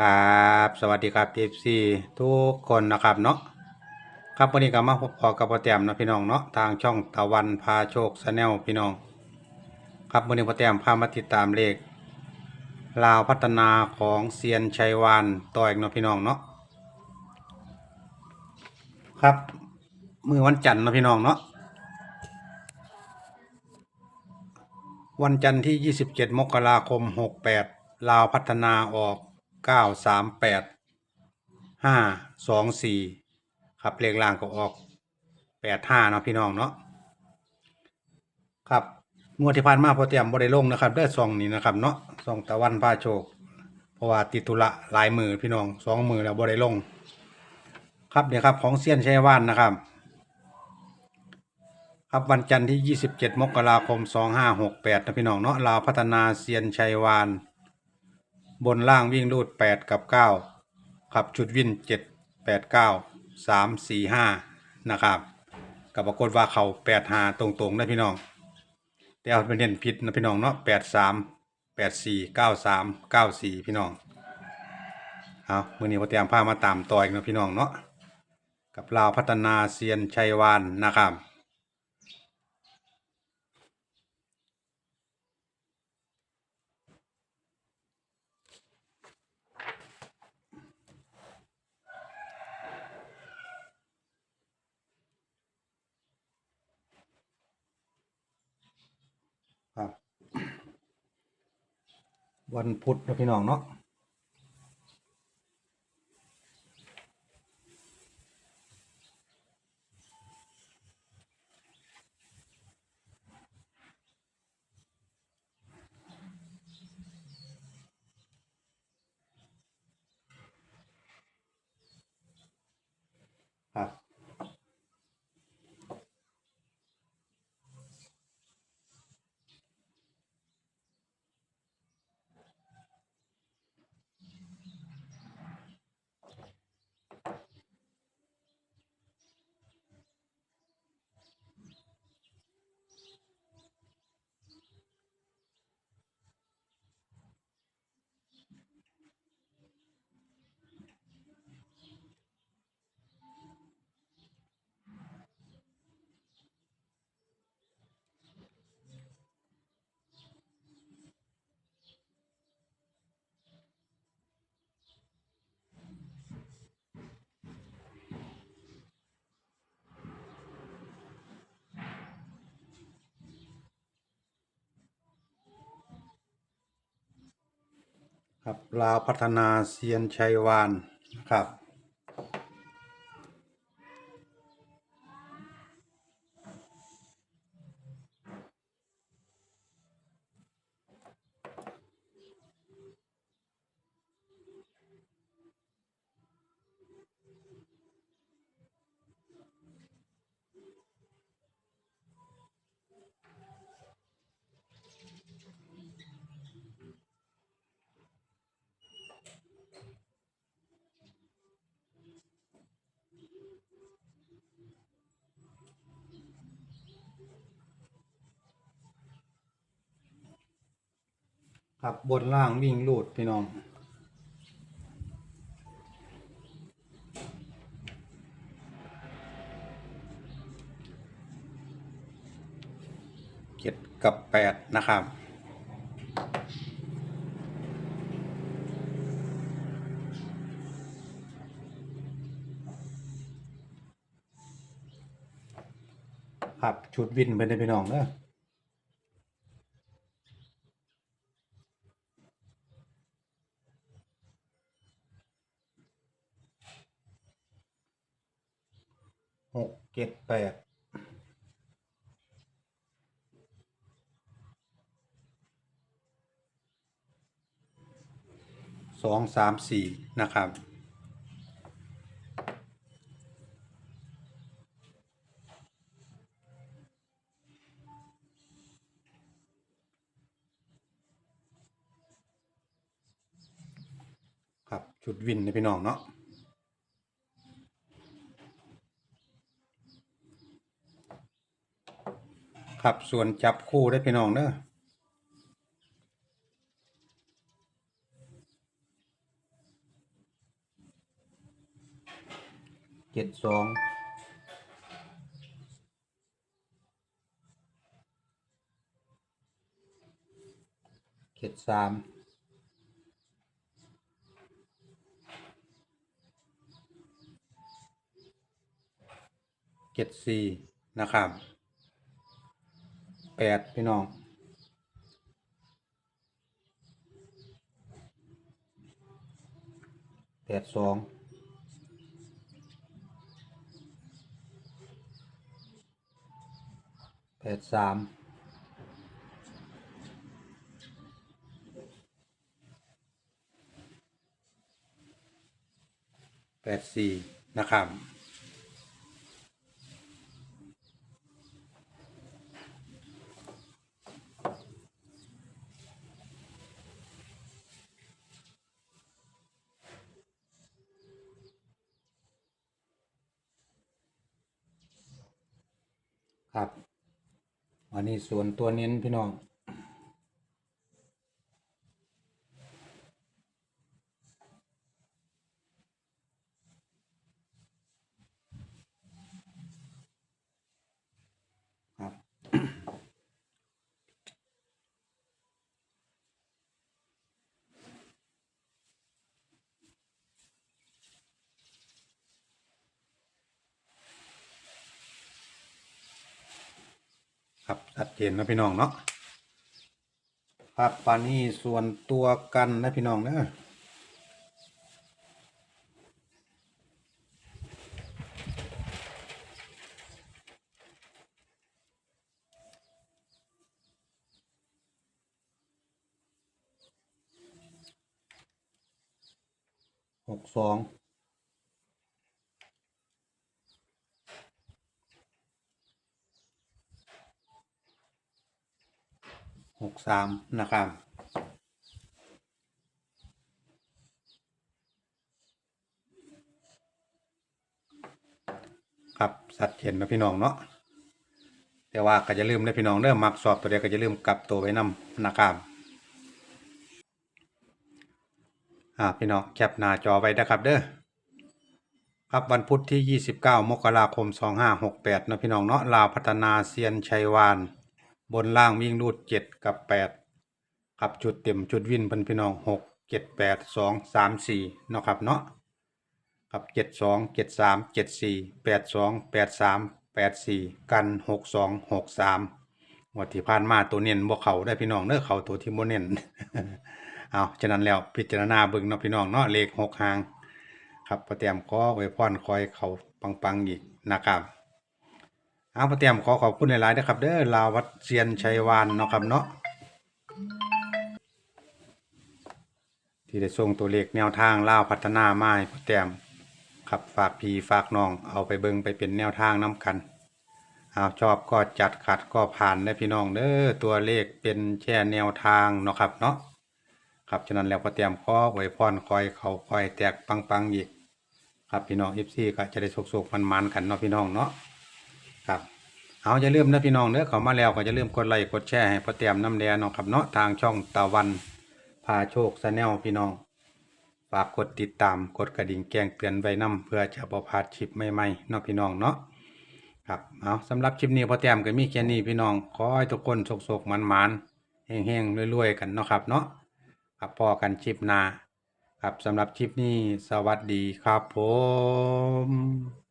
ครับสวัสดีครับเอฟซีทุกคนนะครับเนาะครับวันนี้ก็มาพบพอกับพ่อแต้มนะพี่น้องเนาะทางช่องตะวันพาโชคชาแนลพี่น้อง ครับวันนี้พ่อแต้มพามาติดตามเลขลาวพัฒนาของเซียนชัยวานต่ออีกเนาะพี่น้องเนาะครับมือวันจันทร์นะพี่น้องเนาะวันจันทร์ที่ 27 มกราคม 68 ลาวพัฒนาออก 938 524ครับเลขล่างก็ออก85เนาะพี่น้องเนาะครับงวดที่ผ่านมาพอเตรียมบริลงนะครับได้ซองนี้นะครับเนาะซองตะวันพาโชค เพราะว่าติดตุละหลายมือพี่น้องสองมือแล้วบริลง ครับเนี่ยวครับของเซียนชัยวานนะครับ ครับวันจันทร์ที่ 27 มกราคม 2568นะพี่น้องเนาะลาวพัฒนาเซียนชัยวาน บนล่างวิ่งรูด 8 กับ 9 ครับชุดวิ่น7 8 9 3 4 5 นะครับกับปรากฏว่าเขา8 5ตรงๆนะพี่น้อง แต่เอาเป็นเน้นผิดนะพี่น้องเนาะ8 3 8 4 9 3 9 4 พี่น้องเอามื่อนี้พอเตรียมผ้ามาตามต่ออีกนะพี่น้องเนาะกับลาวพัฒนาเซียนชัยวานนะครับ วันพุธนะพี่น้องเนาะ ครับลาวพัฒนาเซียนชัยวานนะครับ ครับบนล่างวิ่งลูดพี่น้อง เจ็ดกับแปดนะครับครับชุดวินเป็นพี่น้องเนอะหก เจ็ดแปดสองสามสี่นะครับ ครับ ชุดวินนะพี่น้องเนาะ ครับส่วนจับคู่ได้พี่น้องเนอะเจ็ดสองเจ็ดสามเจ็ดสี่นะครับ แปดพี่น้องแปดสองแปดสามแปดสี่นะครับ ครับ อันนี้ส่วนตัวเน้นพี่น้อง ชัดเจนนะพี่น้องเนาะครับปานี้ส่วนตัวกันนะพี่น้องเนอะหกสอง หกสามนะครับครับสัดเจนนะพี่น้องเนาะแต่ว่าก็จะลืมนะพี่น้องเริ่มมักสอบตัวเดียวก็จะลืมกลับตัวไว้นำนะครับอ่าพี่น้องแคปหน้าจอไว้นะครับเด้อครับวันพุธที่ 29 มกราคม 2568นะพี่น้องเนาะลาวพัฒนาเซียนชัยวาน บนล่างวิ่งรูด7กับ8ครับจุดเต็มจุดวินพิ่นพี่น้อง6 7 8 2 3 4เนาะครับเนาะครับเจ็ดสองเจ็ดสามเจ็ดสี่แปดสองแปดสามแปดสี่กันหกสองหกสามวันที่ผ่านมาตัวเน้นบ่เขาได้พี่น้องเด้อเขาตัวที่บ่เน้นเอาฉะนั้นแล้วพิจารณาเบิ่งเนาะพี่น้องเนาะเลขหกหาง ครับประเตรียมขอไว้พรคอยเขาปังๆอีกนะครับ เอาประเตรียมขอขอบคุณหลายๆนะครับ เด้อลาวัดเซียนชัยวานเนาะครับเนาะที่ได้ส่งตัวเลขแนวทางล่าวพัฒนาไม้พ่อแต้มขับฝากพีฝากน้องเอาไปเบิงไปเป็นแนวทางน้ำกันเอาชอบก็จัดขัดก็ผ่านได้พี่น้องเด้อตัวเลขเป็นแค่แนวทางเนาะครับเนาะครับฉะนั้นแล้วพ่อแต้มขอไว้พรคอยเขาคอยแตกปังๆอีกครับพี่น้องเอฟซีก็จะได้สุกๆมันๆกันเนาะพี่น้องเนาะ ครับเอาอย่าลืมนะพี่น้องเด้อเขามาแล้วก็อย่าลืมกดไลค์กดแชร์ให้พ่อแต้มน้ำแดงเนาะครับเนาะทางช่องตะวันพาโชคชาแนลพี่น้องฝากกดติดตามกดกระดิ่งแจ้งเตือนไว้นํเพื่อจะบ่พาดคลิปใหม่ๆเนาะพี่น้องเนาะครับเอาสำหรับคลิปนี้พอแต้มก็มีแค่นี้พี่น้องขอให้ทุกคนโชคๆมันๆแห้งๆรวยๆกันเนาะครับเนาะครับพอกันคลิปหน้าครับสำหรับคลิปนี้สวัสดีครับผม